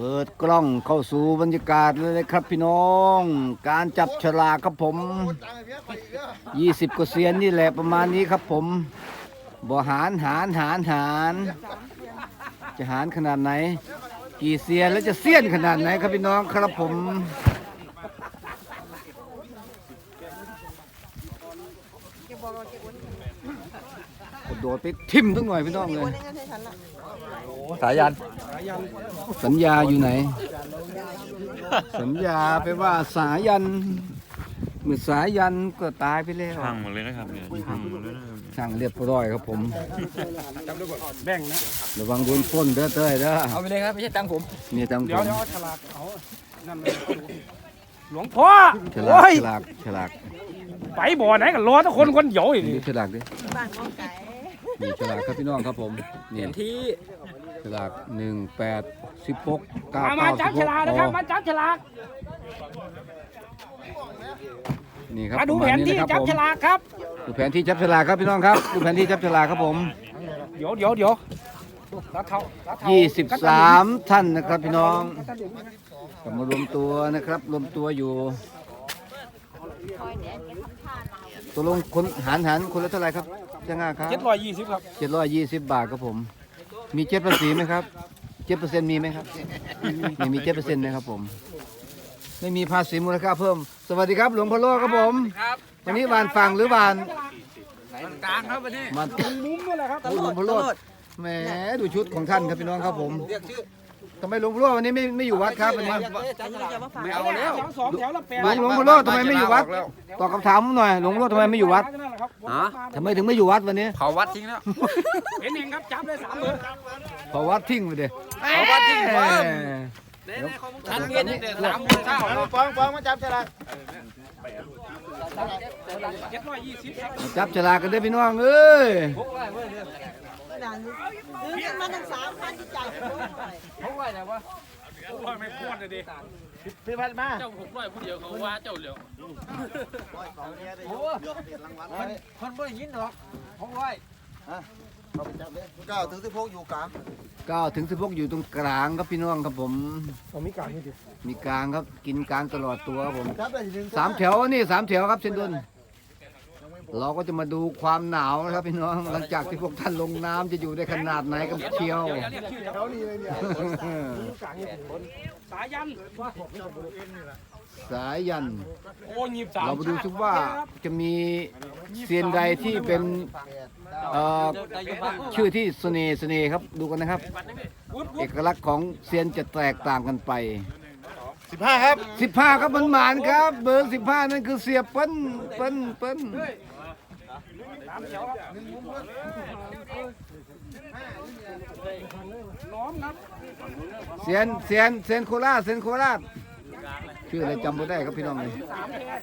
เปิดกล้องเข้าสู่บรรยากาศเลยครับพี่น้อง การจับฉลากครับผม 20กว่าเซียนนี่แหละประมาณนี้ครับผมบ่หารหารหารหารจะหารขนาดไหน กี่เซียนแล้วจะเซียนขนาดไหนครับพี่น้องครับผม กระ โดดไปทิ่มทั้งหน่อยพี่น้องเลย สายัน สัญญาอยู่ไหน สัญญาไปว่าสายันเมื่อสายันก็ตายไปแล้วพังหมดเลยนะครับเนี่ยพังหมดเลยนะครับเนี่ยช่างเรียบร้อยครับผมแบ่งนะระวังโดนปล้นเด้อเต้ยเด้อเอาไปเลยครับไม่ใช่ตังผมนี่ตังผเดี๋ยวมเดี๋ยวฉลากเอานั่นเลยหลวงพ่อฉลากฉลากฉลาก ไปบ่อไหนกันรอทุกคนคนเดียวอีกนี่ฉลากดิบ้านของไก่นี่ฉลากครับพี่น้องครับผมนี่ที่ฉลากหนึ่งแปดสิบหกเก้ามามาเก้าจัสิบบหฉกลากนะครับ มาจับฉลากนี่ครับมาดูประแผมาณนนี้ที่นะครับจับผมฉลากครับ ดูแผนที่จับฉลากครับพี่น้องครับ ดูแผนที่จับฉลากครับผม เดี๋ยวเดี๋ยวเดี๋ยวตาเท่าตาเท่ายี่สิบสามท่านนะครับพี่น้องกลับมารวมตัวนะครับ รวมตัวอยู่ ตัวลงคนหารหารคนละเท่าไหร่ครับจ้างงาครับเจ็ดร้อยยี่สิบครับเจ็ดร้อยยี่สิบบาทครับผม มีเจ็ดภาษีไหมครับเจ็ดเปอร์เซ็นต์มีไหมครับไม่มีเจ็ดเปอร์เซ็นต์นะครับผม ไม่มีภาษีมูลค่าเพิ่ม สวัสดีครับ หลวงพ่อโลครับผมครับวันนี้หวานฟังหรือหวานกลางครับวันนี้หวานมุ้งนี่แหละครับโอ้หลวงพ่อโลแหมดูชุดของท่านครับพี่น้องครับผม ทำไมหลวงพ่อโลวันนี้ไม่ไม่อยู่วัดครับวันนี้ไม่เอาแล้วสองแถวละแปดหลวงหลวงพ่อโลทำไมไม่อยู่วัดตอบคำถามผมหน่อยหลวงพ่อโลทำไมไม่อยู่วัดฮะทำไมถึงไม่อยู่วัดวันนี้เผาวัดทิ้งแล้วเห็นเองครับจับเลยสามเลยเพอวัดทิ้งไปเด้เผาวัดทิ้งแหไว้มทันเงินเด็ดสามหมื่นเก้าฟังฟังมาจับฉลากเจ็ดร้อยยี่สิบครับมาจับฉลากกันได้อพี่น้องเอ้ย ด่านซื้อกันมาตั้งสามพันที่จ่ายไปหมดเลยหกร้อยไหนวะหกร้อยไม่พอดเลยดิพี่พัดมา เจ้าหกร้อยผู้เดียวเขาว่าเจ้าเหลียวคนบ่ได้ยินหรอกหกร้อยเก้าถึงสิบหกอยู่กลาง9ถึง16อยู่ตรงกลางครับพี่น้องครับผมมีกลารนี่ดิมีกลางครับกินกลางตลอดตัวครับผมสามแถวนี่สามแถวครับเชนดุน เราก็จะมาดูความหนาวนะครับพี่น้องหลังจากที่พวกท่านลงน้ำจะอยู่ได้ขนาดไหนกับเชียวเรียกชื่อแถวนี้เลยเนี่ยสายัน สายยัน โอ้ยี่สิบสามเรามาดูซิว่าจะมีเซียนใดที่เป็นเอ่อชื่อที่เสน่ห์เสน่ห์ครับดูกันนะครับ เอกลักษณ์ของเซียนจะแตกต่างกันไป สิบห้าครับ 15 ครับมันหมานครับ เบอร์ 15 นั่นคือเสียเปิ้นเปิ้นเปิ้น น้ำเขียวหนึ่งมุมเลยล้อมครับเซียนเซียนเซียนโคราชเซียนโคราชชื่ออะไรจำไม่ได้ครับพี่น้องเลยสามแค่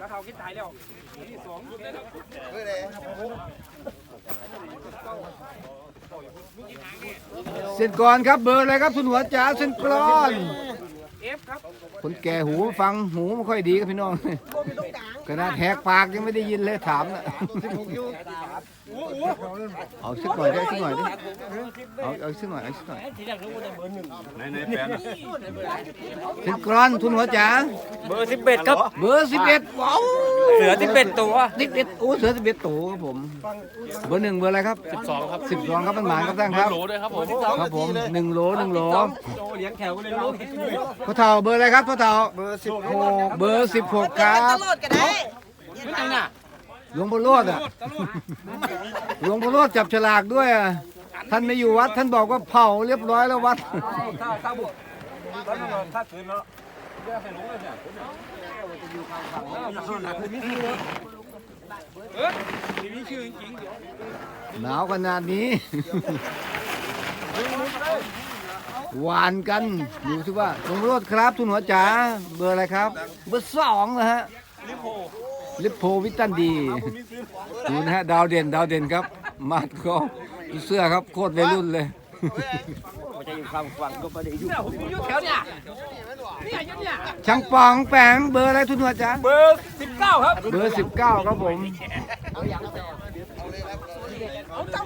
กระเทาคิดตายแล้วนี่สองเฮ้ยเลยเซียนกรครับเบอร์อะไรครับทุนหัวจ๋าเซียนกรอน เอฟครับคนแก่หูฟังหูไม่ค่อยดีครับพี่น้อง ขนาดแหกปากยังไม่ได้ยินเลยถามนะโอ้โห เอาสักหน่อยได้สักหน่อยดิเอาเอาสักหน่อยเอาสักหน่อยเซียนกรอนทุนหัวจ๋าเบอร์สิบเอ็ดครับ เบอร์สิบเอ็ดว้าวเสือสิบเอ็ดตัวสิบเอ็ดโอ้เสือสิบเอ็ดตัวครับผม เบอร์หนึ่งเบอร์อะไรครับสิบสองครับสิบสองครับมันหมานครับท่านครับโหลด้วยครับผมครับผมหนึ่งโหลหนึ่งโหลโตเลี้ยงแถวเลยลูกพ่อเฒ่าเบอร์อะไรครับพ่อเฒ่าเบอร์สิบหกเบอร์สิบหกครัตบลอดก็ได้ไม่ไหนน่ะหลวงพ่อโลดอะหลวงพ่อโลดจับฉลากด้วยอะท่านไม่อยู่วัด ท่านบอกว่าเผาเรียบร้อยแล้ววัด ถ้าถ้าบุกตอนนั้นถ้าคืนแล้วเออมีชื่อจริงหนาวขนาดนี้ หวานกันดูสิว่าหลวงพ่อโลดครับทุนหัวจ๋าเบอร์อะไรครับ เบอร์สองนะฮะลิ ปโพวิตันดีดูนะฮะดาวเด่นดาวเด่นครับ มาดก็ดูเสื้อครับโคตรวัยรุ่นเลยเนี่ยผมอยู่แถวเนี่ยเนี่ยยังเนี่ยช่างปองแปงเบอร์อะไรทุนหัวจ๋าเบอร์สิบเก้าครับเบอร์สิบเก้าครับผมเจ้า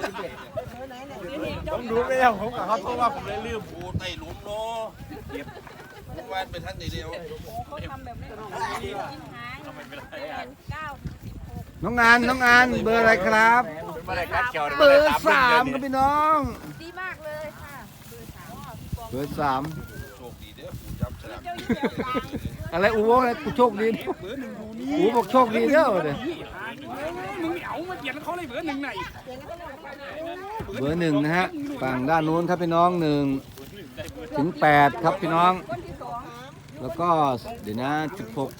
ผมดูไม่แล้วผมกับเขาโทรว่าผมเลยลืมโอ้ไต่หลุมเนาะเก็บวานไปทันเดียวเขาทำแบบนี้ กินหางเป็นเก้าน้องงานน้องงานเบอร์อะไรครับมาได้กัดเขียวเบอร์สามครับพี่น้อง ดีมากเลยค่ะเบอร์สามโชคดีเด้อปู่จำฉลากเจ้าอยู่แถวกลางอะไรอูบอกอะไรกูโชคดีอูบอกโชคดีเด้อเด้อมึงไม่เอามาเปลี่ยนเขาเลยเบอร์หนึ่งไหนเบอร์หนึ่งนะฮะฝั่งด้านนู้นครับพี่น้องหนึ่งถึงแปดครับพี่น้อง แล้วก็เดี๋ยวนะสิบหก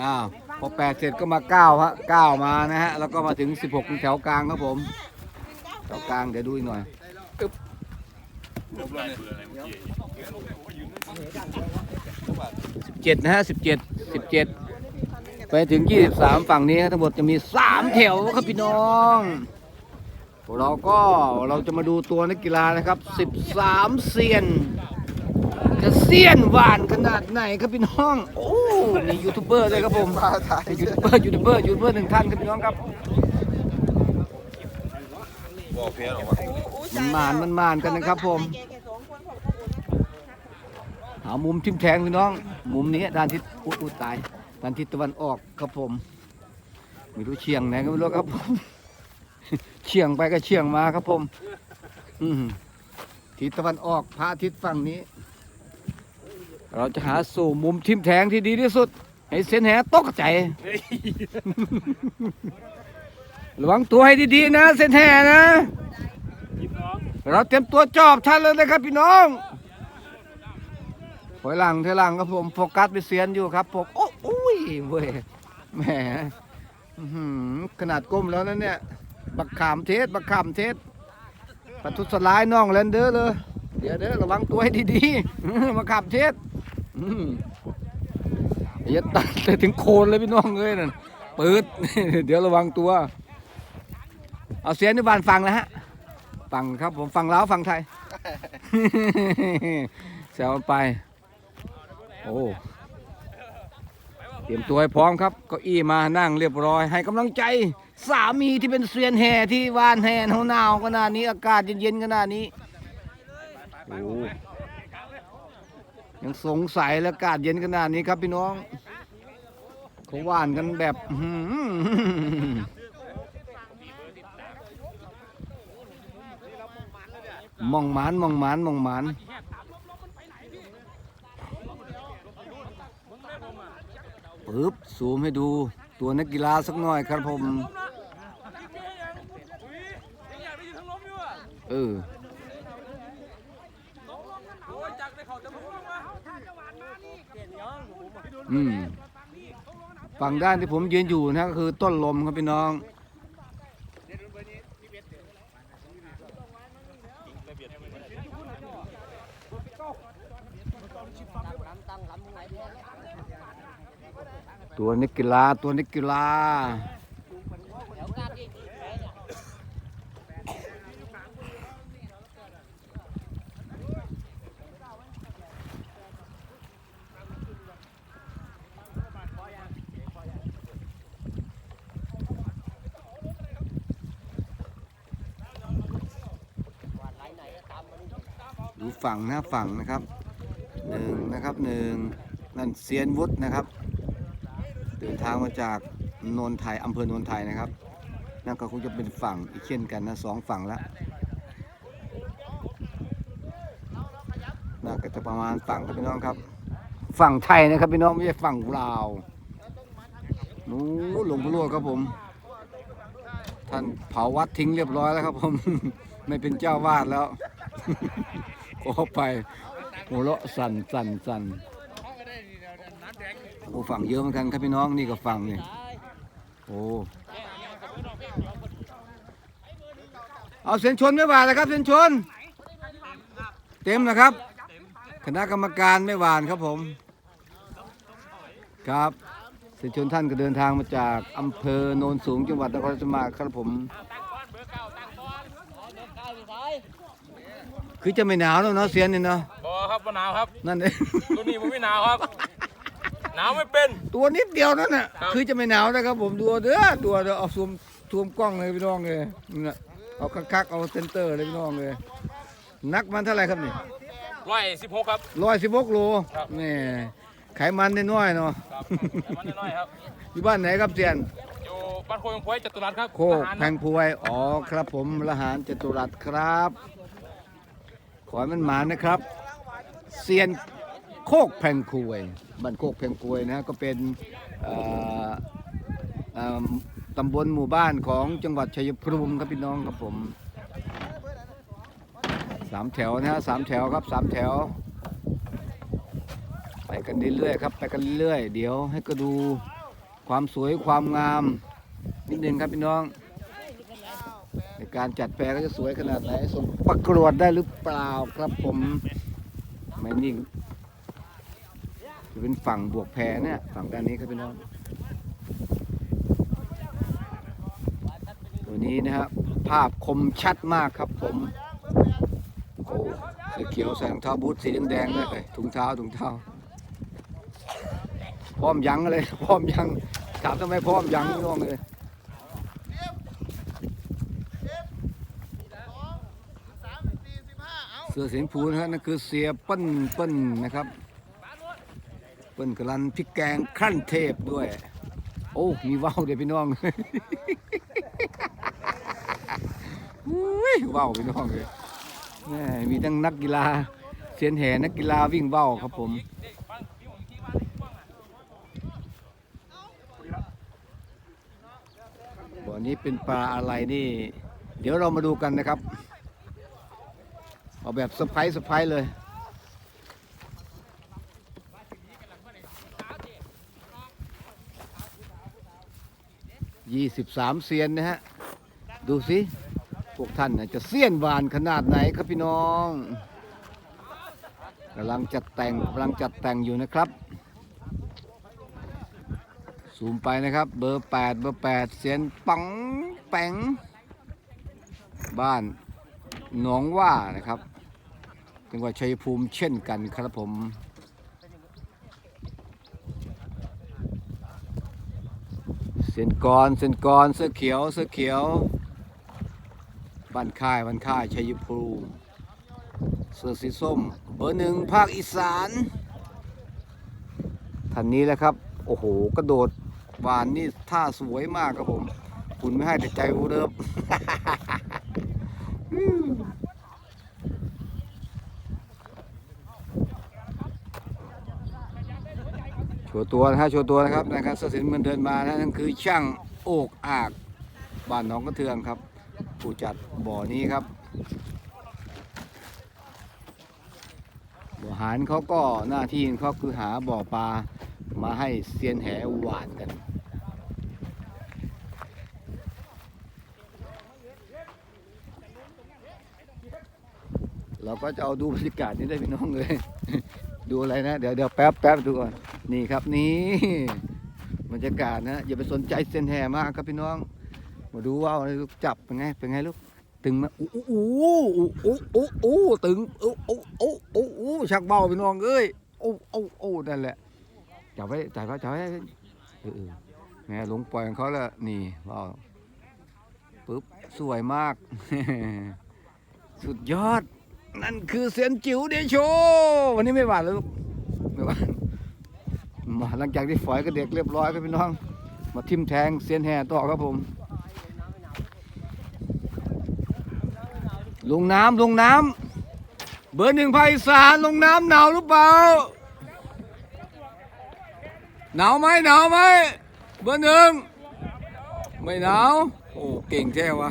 อ้าวพอแปดเสร็จก็มาเก้าฮะเก้ามานะฮะ แล้วก็มาถึงสิบหกแถวกลางครับผมแถวกลางเดี๋ยวดูอีกหน่อยสิบเจ็ดนะฮะสิบเจ็ดสิบเจ็ดไปถึงยี่สิบสามฝั่งนี้ทั้งหมดจะมีสามแถวครับพี่น้อง เราก็เราจะมาดูตัวนักกีฬานะครับสิบสามเซียน จะเซียนหวานขนาดไหนครับพี่น้องโอ้มียูทูบเบอร์ด้วยครับผมมียูทูบเบอร์ยูทูบเบอร์ยูทูบเบอร์หนึ่งท่านครับพี่น้องครับบอกเพี้ยนออกมามันมานมันมานกันนะครับผมแกแค่สองคนผมก็โอนหามุมทิมแทงพี่น้อง มุมนี้ด้านทิศอุยอุยตายด้านทิศตะวันออกครับผมไม่รู้เชียงไหนก็ไม่รู้ครับผมเชียงไปก็เชียงมาครับผม อืมทิศตะวันออกพระอาทิตย์ฝั่งนี้ เราจะหาสู่มุมทิมแทงที่ดีที่สุด ให้เส้นแหตกใจ ระวังตัวให้ดีๆนะ เส้นแหนะ เราเตรียมตัวจอบท่านเลยนะครับพี่น้องถอยหลังถอยหลังครับผมโฟกัสไปเสียนอยู่ครับผมโอ้อุ้ยเว้ยแหมขนาดก้มแล้วนั่นเนี่ย บักขามเทศ บักขามเทศปัทุสลายน้องแลนเดอร์เลยเดี๋ยวเด้อระวังตัวให้ดีๆบักขามเทศ อย่าตัดไปถึงโคนเลยพี่น้องเลยนั่นปิดเดี๋ยวระวังตัว เอาเสียงในบ้านฟังแล้วฮะ ฟังครับผมฟังแล้วฟังไทยแซวไป โอ้เตรียมตัวให้พร้อมครับเก้าอี้มานั่งเรียบร้อย ให้กำลังใจ สามีที่เป็นเซียนแห่ที่วานแห่หนาวขนาดนี้อากาศเย็นๆขนาดนี้โอ้ ยังสงสัยแล้วอากาศเย็นขนาดนี้ครับพี่น้องเขาหวานกันแบบมองหมานมองหมานมองหมานปึ๊บซูมให้ดูตัวนักกีฬาสักหน่อยครับผม เออ อืมฝั่งด้านที่ผมยืนอยู่นะก็คือต้นลมครับพี่น้อง ตัวนิกกีฬาตัวนิกกีฬา ดูฝั่งนะฝั่งนะครับหนึ่งนะครับหนึ่งนั่นเซียนวุฒินะครับ เดินทางมาจากโนนไทยอำเภอโนนไทยนะครับ นั่นก็คงจะเป็นฝั่งอีกเช่นกันนะสองฝั่งละน่าก็จะประมาณฝั่งครับพี่น้องครับ ฝั่งไทยนะครับพี่น้องไม่ใช่ฝั่งลาวนู้หลวงพ่อรวดครับผม ท่านเผาวัดทิ้งเรียบร้อยแล้วครับผม ไม่เป็นเจ้าวาดแล้ว ขอไปหัวเราะสั่นสั่นสั่นโอ้ฝั่งเยอะเหมือนกันครับพี่น้องนี่ก็ฝั่งนี่โอ้เอาเส้นชนไม่หวานเลยครับเส้นชน เต็มนะครับ คณะกรรมการไม่หวานครับผม ครับเส้นชนท่านก็เดินทางมาจากอำเภอโนนสูงจังหวัดนครราชสีมาครับผม คือจะไม่หนาวแล้วเนาะเสียนนี่เนาะบอครับหนาวครับ นั่นเอง ตัวนี้ผมไม่หนาวครับ หนาวไม่เป็น ตัวนิดเดียวนั่นน่ะครับ คือจะไม่หนาวนะครับ ผมดูเด้อตัวเด้อเอาซูมซูมกล้องเลยพี่น้องเลยนั่นน่ะเอาคักๆเอาเซนเตอร์เลยพี่น้องเลยนักมันเท่าไหร่ครับนี่ร้อยสิบหกครับ ร้อยสิบหกโลครับ นี่ไขมันน้อยๆเนาะครับมันน้อยๆครับ อยู่บ้านไหนครับเซียน อยู่บ้านโคงพวยจตุรัสครับโคกแพงพวย อ๋อครับผมละหารจตุรัสครับ ขอให้มันหมานะครับ เซียนโคกแพงพวยบ้านโคกแพงพวยนะฮะก็เป็นตำบลหมู่บ้านของจังหวัดชัยภูมิครับพี่น้องครับผมสามแถวนะฮะสามแถวครับสามแถว ไปกันเรื่อยๆครับไปกันเรื่อยๆเดี๋ยวให้ก็ดูความสวยความงามนิดนึงครับพี่น้อง การจัดแปลก็จะสวยขนาดไหนส่งประกวดได้หรือเปล่าครับผมไม่นิ่งจะเป็นฝั่งบวกแพรเนี่ยฝั่งด้านนี้ครับพี่น้องตัวนี้นะครับภาพคมชัดมากครับผมโอ้สีเขียวใส่รองเท้าบูทสีแดงๆด้วยเอ้ยถุงเท้าถุงเท้าพร้อมยังเลยพร้อมยังถามทำไมพร้อมยังพี่น้องเลย เสือเสียงผูนะครับนั่นคือเสียเปิ้ลเปิ้ลนะครับ เปิ้ลกำลังพริกแกงขั้นเทพด้วย โอ้มีว่าวเดี๋ยวพี่น้องอุ้ยว่าวพี่น้องเลยแม่มีทั้งนักกีฬาเสียนแห่นักกีฬาวิ่งว่าวครับผมบ่อนี้เป็นปลาอะไรนี่ เดี๋ยวเรามาดูกันนะครับ เอาแบบสไพรส์สไพรส์เลย ยี่สิบสามเซียนนะฮะ ดูสิ พวกท่านจะเสี้ยนหวานขนาดไหนครับพี่น้องกำลังจัดแต่งกำลังจัดแต่งอยู่นะครับซูมไปนะครับ เบอร์แปดเบอร์แปดเซียนปังแปงบ้านหนองว่านะครับ จังหวัดชัยภูมิเช่นกันครับผมเส้นกรเส้นกรเสื้อเขียวเสื้อเขียวบ้านค่ายบ้านค่ายชัยภูมิเสื้อสีส้ม เบอร์หนึ่งภาคอีสานท่านนี้แหละครับ โอ้โห กระโดดหวานนี่ท่าสวยมากครับผม คุณไม่ให้แต่ใจอูเดิม ว์ตัวนะฮะโชว์ตัวนะครับนะครับเสสีน้ำเงินเดินมานะนั่นคือช่างโอกอากบ้านหนองกระเทืองครับ ผู้จัดบ่อนี้ครับบ่อหารเขาก็หน้าที่เขาคือหาบ่อปลามาให้เซียนแหหวานกันเราก็จะเอาดูบรรยากาศนี้ได้พี่น้องเลย ดูอะไรนะ เดี๋ยวเดี๋ยวแป๊บแป๊บดูก่อน นี่ครับนี่บรรยากาศนะ อย่าไปสนใจเส้นแห่มากครับพี่น้อง มาดูว่าวลยลูกจับเป็นไง เป็นไงลูก ตึงไหมาอู้อู้อู้อู้อู้อู้ตึงอู้อู้อู้อู้อู้ชักเบาพี่น้องเอ้ยอู้อู้อู้นั่นแหละ จับไว้จับไว้จับไว้เออเออแหมหลงปล่อยของเขาแล้วนี่ว้าวปึ๊บสวยมาก สุดยอด นั่นคือเสียนจิ๋วเดโช วันนี้ไม่หวานแล้วลูกไม่หวานมาหลังจากที่ฝอยกับเด็กเรียบร้อยครับพี่น้อง มาทิมแทงเสียนแห่ต่อครับผม ลงน้ำลงน้ำเบอร์หนึ่งภาคอีสานลงน้ำหนาวหรือเปล่าหนาวไหมหนาวไหมเบอร์หนึ่งไม่หนาวโอ้เก่งแท้วะ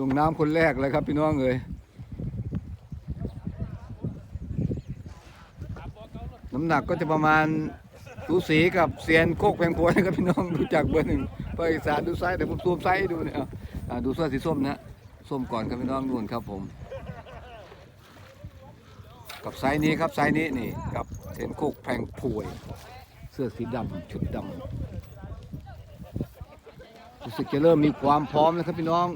ลงน้ำคนแรกเลยครับพี่น้องเอ้ยน้ำหนักก็จะประมาณสูสีกับเซียนโคกแพงพวยนะครับพี่น้องดูจากเบอร์หนึ่งภาคอีสานดูไซส์แต่ผมซูมไซส์ดูเนี่ยดูเสื้อสีส้มนะส้มก่อนครับพี่น้องนู่นครับผม กับไซส์นี้ครับไซส์นี้นี่กับเซียนโคกแพงพวยเสื้อสีดำชุดดำ สึกจะเริ่มมีความพร้อมนะครับพี่น้อง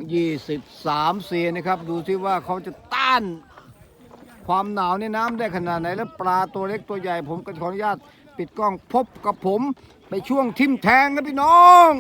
23เซียนนะครับ ดูซิว่าเขาจะต้านความหนาวในน้ำได้ขนาดไหน แล้วปลาตัวเล็กตัวใหญ่ผมก็ขออนุญาตปิดกล้องพบกับผม ไปช่วงทิมแทงนะพี่น้อง